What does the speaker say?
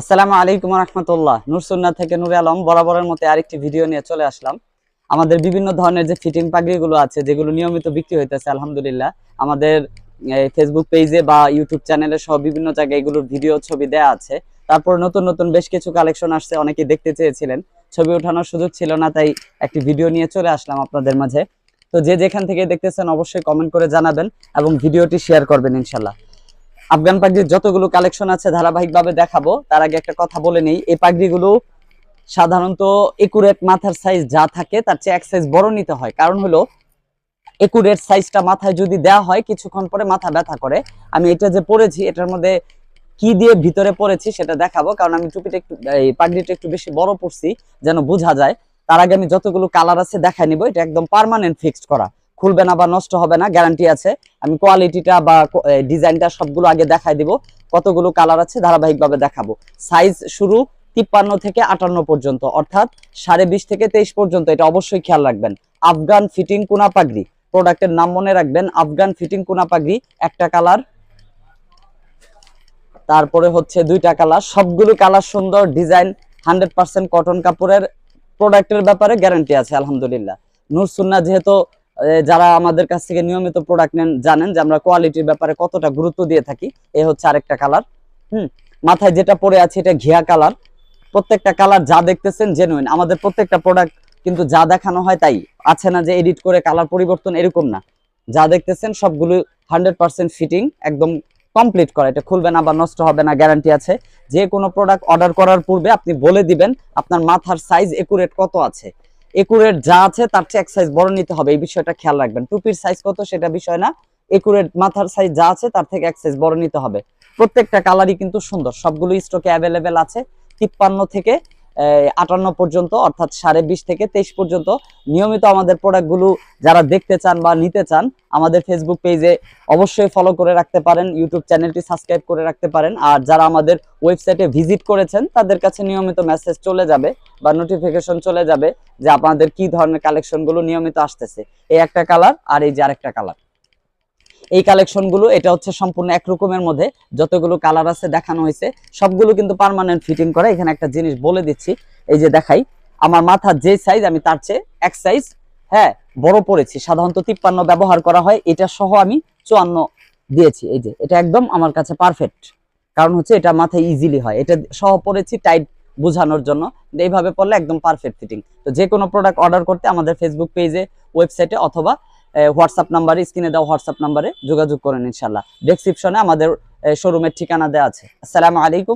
আসসালামু আলাইকুম রহমতুল্লাহ। নুরসুন্না থেকে নুরে আলম বরাবরের মতো আরেকটি ভিডিও নিয়ে চলে আসলাম। আমাদের বিভিন্ন ধরনের যে ফিটিং পাগড়িগুলো আছে, যেগুলো নিয়মিত বিক্রি হইতেছে, আলহামদুলিল্লাহ। আমাদের ফেসবুক পেজে বা ইউটিউব চ্যানেলে সহ বিভিন্ন জায়গায় এগুলোর ভিডিও ছবি দেয়া আছে। তারপর নতুন নতুন বেশ কিছু কালেকশন আসছে অনেকে দেখতে চেয়েছিলেন। ছবি ওঠানোর সুযোগ ছিল না, তাই একটি ভিডিও নিয়ে চলে আসলাম আপনাদের মাঝে। তো যে যেখান থেকে দেখতেছেন, অবশ্যই কমেন্ট করে জানাবেন এবং ভিডিওটি শেয়ার করবেন ইনশাল্লাহ আফগান পাগড়ির যতগুলো কালেকশন আছে ধারাবাহিকভাবে দেখাবো, তার আগে একটা কথা বলে নেই, এই পাগড়িগুলো সাধারণত একুরেট মাথার সাইজ যা থাকে, তার চেয়ে এক সাইজ বড় নিতে হয়। কারণ হলো একুরেট সাইজটা মাথায় যদি দেওয়া হয়, কিছুক্ষণ পরে মাথা ব্যথা করে। আমি এটা যে পরেছি, এটার মধ্যে কি দিয়ে ভিতরে পরেছি সেটা দেখাবো, কারণ আমি টুপিটা একটু, এই পাগড়িটা একটু বেশি বড় পরছি, যেন বোঝা যায়। তার আগে আমি যতগুলো কালার আছে দেখাই নিব, এটা একদম পারমানেন্ট ফিক্সড করা। খুলবে না বা নষ্ট হবে না গ্যারান্টি আছে। আমি কোয়ালিটিটা বা ডিজাইনটা সবগুলো আগে দেখাই দিব, কতগুলো কালার আছে ধারাবাহিকভাবে দেখাবো। সাইজ শুরু তিপ্পান্ন থেকে আটান্ন পর্যন্ত, অর্থাৎ সাড়ে বিশ থেকে তেইশ পর্যন্ত, এটা অবশ্যই খেয়াল রাখবেন। আফগান ফিটিং কুনা পাগড়ি প্রোডাক্টের নাম মনে রাখবেন, আফগান ফিটিং কুনা পাগড়ি একটা কালার তারপরে হচ্ছে দুইটা কালার সবগুলো কালার সুন্দর ডিজাইন হান্ড্রেড পার্সেন্ট কটন কাপড়ের প্রোডাক্টের ব্যাপারে গ্যারান্টি আছে, আলহামদুলিল্লাহ। নূর সুন্না যেহেতু যারা আমাদের কাছ থেকে নিয়মিত প্রোডাক্ট নেন, জানেন যে আমরা কোয়ালিটির ব্যাপারে কতটা গুরুত্ব দিয়ে থাকি। এ হচ্ছে আরেকটা কালার হুম? মাথায় যেটা পরে আছে এটা ঘিয়া কালার প্রত্যেকটা কালার যা দেখতেছেন জেনুইন আমাদের প্রত্যেকটা প্রোডাক্ট কিন্তু যা দেখানো হয় তাই। আছে না যে এডিট করে কালার পরিবর্তন এরকম না। যা দেখতেছেন সবগুলো হান্ড্রেড পার্সেন্ট ফিটিং একদম কমপ্লিট করা। এটা খুলবে না বা নষ্ট হবে না গ্যারান্টি আছে। যে কোনো প্রোডাক্ট অর্ডার করার পূর্বে আপনি বলে দিবেন আপনার মাথার সাইজ একুরেট কত আছে। একুরেট যা আছে তার চেয়ে এক সাইজ বড় নিতে হবে, এই বিষয়টা খেয়াল রাখবেন। টুপির সাইজ কত সেটা বিষয় না, একুরেট মাথার সাইজ যা আছে তার থেকে এক সাইজ বড় নিতে হবে। প্রত্যেকটা কালারই কিন্তু সুন্দর, সবগুলো স্টকে অ্যাভেলেবেল আছে, তিপ্পান্ন থেকে আটান্ন পর্যন্ত, অর্থাৎ সাড়ে বিশ থেকে তেইশ পর্যন্ত নিয়মিত আমাদের প্রোডাক্টগুলো যারা দেখতে চান বা নিতে চান, আমাদের ফেসবুক পেজে অবশ্যই ফলো করে রাখতে পারেন ইউটিউব চ্যানেলটি সাবস্ক্রাইব করে রাখতে পারেন, আর যারা আমাদের ওয়েবসাইটে ভিজিট করেছেন, তাদের কাছে নিয়মিত মেসেজ চলে যাবে বা নোটিফিকেশন চলে যাবে যে আপনাদের কি ধরনের কালেকশনগুলো নিয়মিত আসতেছে। এই একটা কালার আর এই যে আরেকটা কালার এই কালেকশনগুলো, এটা হচ্ছে সম্পূর্ণ একরকমের মধ্যে যতগুলো কালার আছে দেখানো হয়েছে, সবগুলো কিন্তু পার্মানেন্ট ফিটিং করা। এখানে একটা জিনিস বলে দিচ্ছি, এই যে দেখাই, আমার মাথার যে সাইজ আমি তার চেয়ে এক সাইজ হ্যাঁ বড় পড়েছি সাধারণত তিপ্পান্ন ব্যবহার করা হয়, এটা সহ আমি চুয়ান্ন দিয়েছি, এই যে, এটা একদম আমার কাছে পারফেক্ট কারণ হচ্ছে এটা মাথায় ইজিলি হয়, এটা সহ পড়েছি টাইট বোঝানোর জন্য, এইভাবে পড়লে একদম পারফেক্ট ফিটিং তো যে কোনো প্রোডাক্ট অর্ডার করতে আমাদের ফেসবুক পেজে ওয়েবসাইটে অথবা হোয়াটসঅ্যাপ নাম্বারে স্ক্রিনে দেওয়া হোয়াটসঅ্যাপ নাম্বারে যোগাযোগ করেন ইনশাল্লাহ ডেসক্রিপশনে আমাদের শোরুমের ঠিকানা দেওয়া আছে। আসসালামু আলাইকুম।